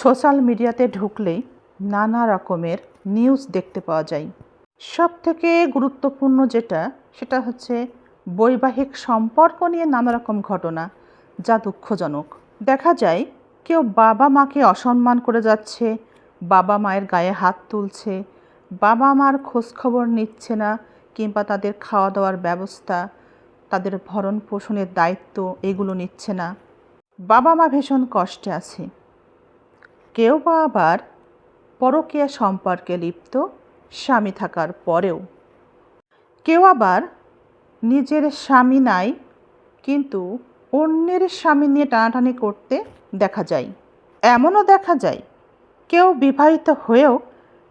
Social মিডিয়াতে ঢুকলেই নানা রকমের নিউজ দেখতে পাওয়া যায়। সব থেকে গুরুত্বপূর্ণ যেটা, সেটা হচ্ছে বৈবাহিক সম্পর্ক নিয়ে নানা রকম ঘটনা, যা দুঃখজনক। দেখা যায়, কেউ বাবা মাকে অসম্মান করে যাচ্ছে, বাবা মায়ের গায়ে হাত তুলছে, বাবা মার খোঁজখবর নিচ্ছে না কিংবা তাদের খাওয়া দাওয়ার ব্যবস্থা, তাদের ভরণ পোষণের দায়িত্ব এগুলো নিচ্ছে না। বাবা মা ভীষণ কষ্টে আছে। কেউ বা আবার পরকীয়া সম্পর্কে লিপ্ত স্বামী থাকার পরেও। কেউ আবার নিজের স্বামী নাই, কিন্তু অন্যের স্বামী নিয়ে টানাটানি করতে দেখা যায়। এমনও দেখা যায়, কেউ বিবাহিত হয়েও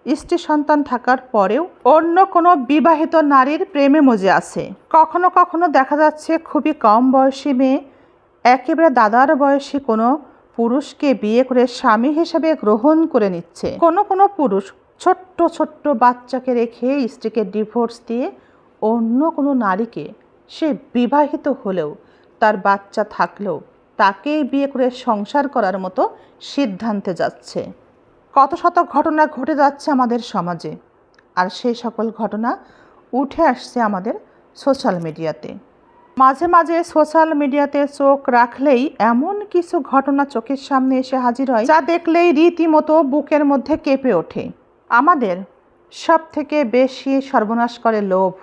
স্ত্রী সন্তান থাকার পরেও অন্য কোনো বিবাহিত নারীর প্রেমে মজে আছে। কখনো কখনো দেখা যাচ্ছে খুবই কম বয়সী মেয়ে, একেবারে দাদার বয়সী কোনো পুরুষকে বিয়ে করে স্বামী হিসেবে গ্রহণ করে নিচ্ছে। কোনো কোনো পুরুষ ছোট্ট ছোট্ট বাচ্চাকে রেখে স্ত্রীকে ডিভোর্স দিয়ে অন্য কোনো নারীকে সে বিবাহিত হলেও তার বাচ্চা থাকলেও তাকেই বিয়ে করে সংসার করার মতো সিদ্ধান্তে যাচ্ছে। কত শত ঘটনা ঘটে যাচ্ছে আমাদের সমাজে, আর সেই সকল ঘটনা উঠে আসছে আমাদের সোশ্যাল মিডিয়াতে মাঝে মাঝে সোশ্যাল মিডিয়াতে চোখ রাখলেই এমন কিছু ঘটনা চোখের সামনে এসে হাজির হয়, যা দেখলেই রীতিমতো বুকের মধ্যে কেঁপে ওঠে। আমাদের সব থেকে বেশি সর্বনাশ করে লোভ।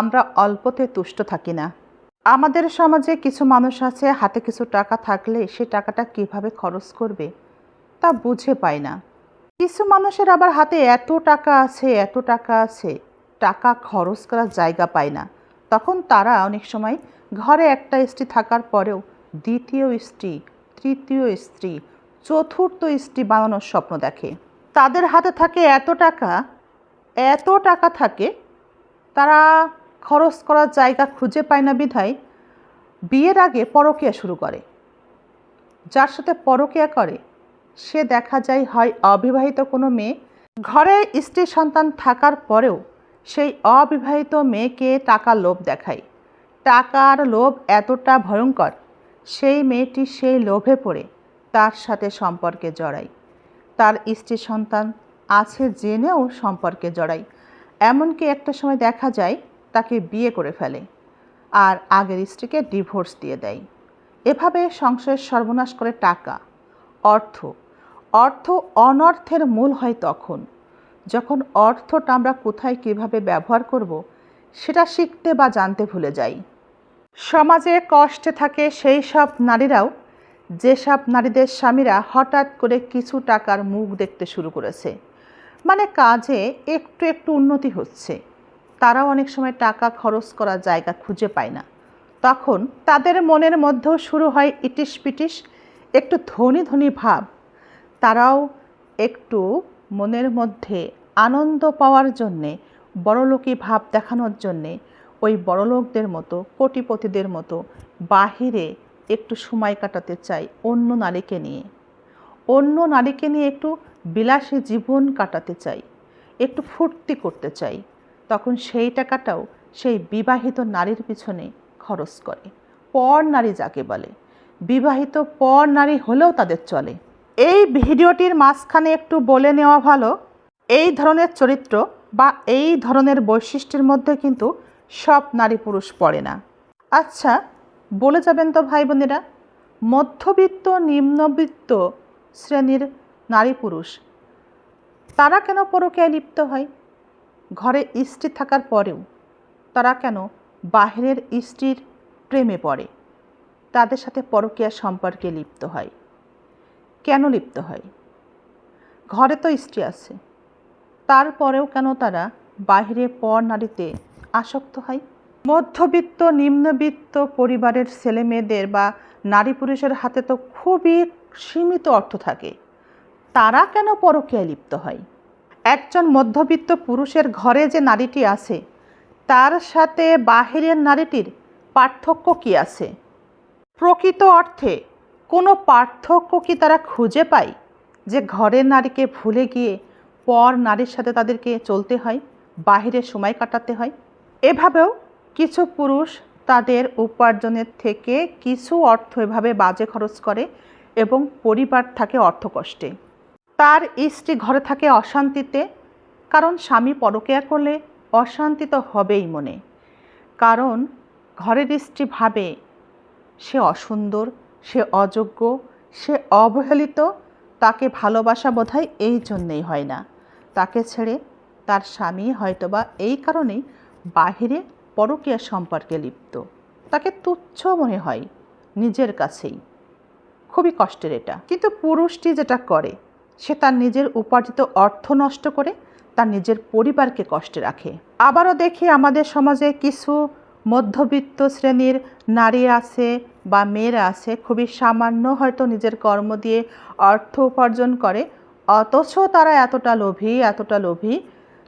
আমরা অল্পতে তুষ্ট থাকি না। আমাদের সমাজে কিছু মানুষ আছে, হাতে কিছু টাকা থাকলে সে টাকাটা কীভাবে খরচ করবে তা বুঝে পায় না। কিছু মানুষের আবার হাতে এত টাকা আছে, এত টাকা আছে, টাকা খরচ করার জায়গা পায় না। তখন তারা অনেক সময় ঘরে একটা স্ত্রী থাকার পরেও দ্বিতীয় স্ত্রী, তৃতীয় স্ত্রী, চতুর্থ স্ত্রী বানানোর স্বপ্ন দেখে। তাদের হাতে থাকে এত টাকা এত টাকা থাকে, তারা খরচ করার জায়গা খুঁজে পায় না বিধায় বিয়ের আগে পরকীয়া শুরু করে। যার সাথে পরকীয়া করে, সে দেখা যায় হয় অবিবাহিত কোনো মেয়ে। ঘরে স্ত্রী সন্তান থাকার পরেও সেই অবিবাহিত মেয়েকে টাকা লোভ দেখায়। টাকার লোভ এতটা ভয়ঙ্কর, সেই মেয়েটি সেই লোভে পড়ে, তার সাথে সম্পর্কে জড়ায়। তার স্ত্রী সন্তান আছে জেনেও সম্পর্কে জড়ায়। এমনকি একটা সময় দেখা যায়, তাকে বিয়ে করে ফেলে আর আগের স্ত্রীকে ডিভোর্স দিয়ে দেয়। এভাবে সংসারের সর্বনাশ করে টাকা, অর্থ। অর্থ অনর্থের মূল হয় তখন। যখন অর্থটা আমরা কোথায় কীভাবে ব্যবহার করব, সেটা শিখতে বা জানতে ভুলে যাই। সমাজে কষ্টে থাকে সেই সব নারীরাও যেসব নারীদের স্বামীরা হঠাৎ করে কিছু টাকার মুখ দেখতে শুরু করেছে। মানে কাজে একটু একটু উন্নতি হচ্ছে। তারাও অনেক সময় টাকা খরচ করার জায়গা খুঁজে পায় না। তখন তাদের মনের মধ্যেও শুরু হয় ইটিস পিটিস, একটু ধনী ধনী ভাব। তারাও একটু মনের মধ্যে আনন্দ পাওয়ার জন্যে বড়লোকি ভাব দেখানোর জন্যে, ওই বড়লোকদের মতো, কোটিপতিদের মতো বাহিরে একটু সময় কাটাতে চাই অন্য নারীকে নিয়ে। অন্য নারীকে নিয়ে একটু বিলাসী জীবন কাটাতে চাই, একটু ফুর্তি করতে চাই। তখন সেই টাকাটাও সেই বিবাহিত নারীর পিছনে খরচ করে। পর নারী যাকে বলে, বিবাহিত পর নারী হলেও তাদের চলে। এই ভিডিওটির মাঝখানে একটু বলে নেওয়া ভালো। এই ধরনের চরিত্র বা এই ধরনের বৈশিষ্ট্যের মধ্যে কিন্তু সব নারী পুরুষ পড়ে না। আচ্ছা বলে যাবেন তো ভাই বোনেরা মধ্যবিত্ত, নিম্নবিত্ত শ্রেণির নারী পুরুষ, তারা কেন পরকীয়ায় লিপ্ত হয়? ঘরে স্ত্রী থাকার পরেও তারা কেন বাহিরের স্ত্রীর প্রেমে পড়ে? তাদের সাথে পরকীয়া সম্পর্কে লিপ্ত হয়। কেন লিপ্ত হয়? ঘরে তো স্ত্রী আছে। তারপরেও কেন তারা বাহিরে পর নারীতে আসক্ত হয়? মধ্যবিত্ত, নিম্নবিত্ত পরিবারের ছেলে মেয়েদের বা নারী পুরুষের হাতে তো খুবই সীমিত অর্থ থাকে। তারা কেন পরকীয়ায় লিপ্ত হয়? একজন মধ্যবিত্ত পুরুষের ঘরে যে নারীটি আছে, তার সাথে বাহিরের নারীটির পার্থক্য কি আছে? প্রকৃত অর্থে কোনো পার্থক্য কি তারা খুঁজে পায় যে ঘরের নারীকে ভুলে গিয়ে পর নারীর সাথে তাদেরকে চলতে হয়, বাহিরে সময় কাটাতে হয়। এভাবেও কিছু পুরুষ তাদের উপার্জনের থেকে কিছু অর্থ এভাবে বাজে খরচ করে এবং পরিবার থাকে অর্থকষ্টে। তার স্ত্রী ঘরে থাকে অশান্তিতে, কারণ স্বামী পরকেয়া করলে অশান্তি তো হবেই মনে। কারণ ঘরের স্ত্রী ভাবে সে অসুন্দর, সে অযোগ্য, সে অবহেলিত, তাকে ভালোবাসা বোধহয় এই জন্যেই হয় না। তাকে ছেড়ে তার স্বামী হয়তোবা এই কারণেই বাহিরে পরকীয়া সম্পর্কে লিপ্ত। তাকে তুচ্ছ মনে হয়, নিজের কাছেই। খুবই কষ্টের এটা। কিন্তু পুরুষটি যেটা করে, সে তার নিজের উপার্জিত অর্থ নষ্ট করে তার নিজের পরিবারকে কষ্টে রাখে। আবারও দেখি আমাদের সমাজে কিছু মধ্যবিত্ত শ্রেণির নারী আছে বা মেয়েরা আছে, খুবই সামান্য হয়তো নিজের কর্ম দিয়ে অর্থ উপার্জন করে অথচ তারা এতটা লোভী এতটা লোভী।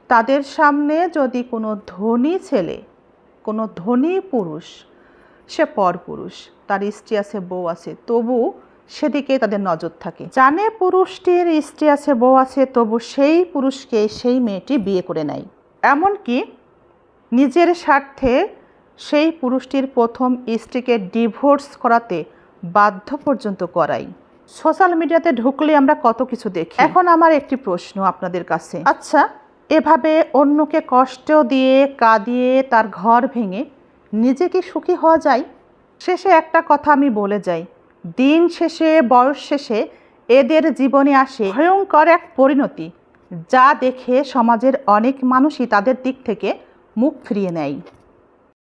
তাদের সামনে যদি কোনো ধনী ছেলে, কোনো ধনী পুরুষ, সে পরপুরুষ তার স্ত্রী আছে, বউ আছে, তবু সেদিকে তাদের নজর থাকে। জানে পুরুষটির স্ত্রী আছে, বউ আছে, তবু সেই পুরুষকে সেই মেয়েটি বিয়ে করে নেয়। এমনকি নিজের স্বার্থে সেই পুরুষটির প্রথম স্ত্রীকে ডিভোর্স করাতে বাধ্য পর্যন্ত করাই সোশ্যাল মিডিয়াতে ঢুকলে আমরা কত কিছু দেখি। এখন আমার একটি প্রশ্ন আপনাদের কাছে। আচ্ছা। এভাবে অন্যকে কষ্ট দিয়ে কাঁদিয়ে তার ঘর ভেঙে নিজে কি সুখী হওয়া যায়? শেষে একটা কথা আমি বলে যাই। দিন শেষে বয়স শেষে এদের জীবনে আসে ভয়ঙ্কর এক পরিণতি যা দেখে সমাজের অনেক মানুষই তাদের দিক থেকে মুখ ফিরিয়ে নেয়।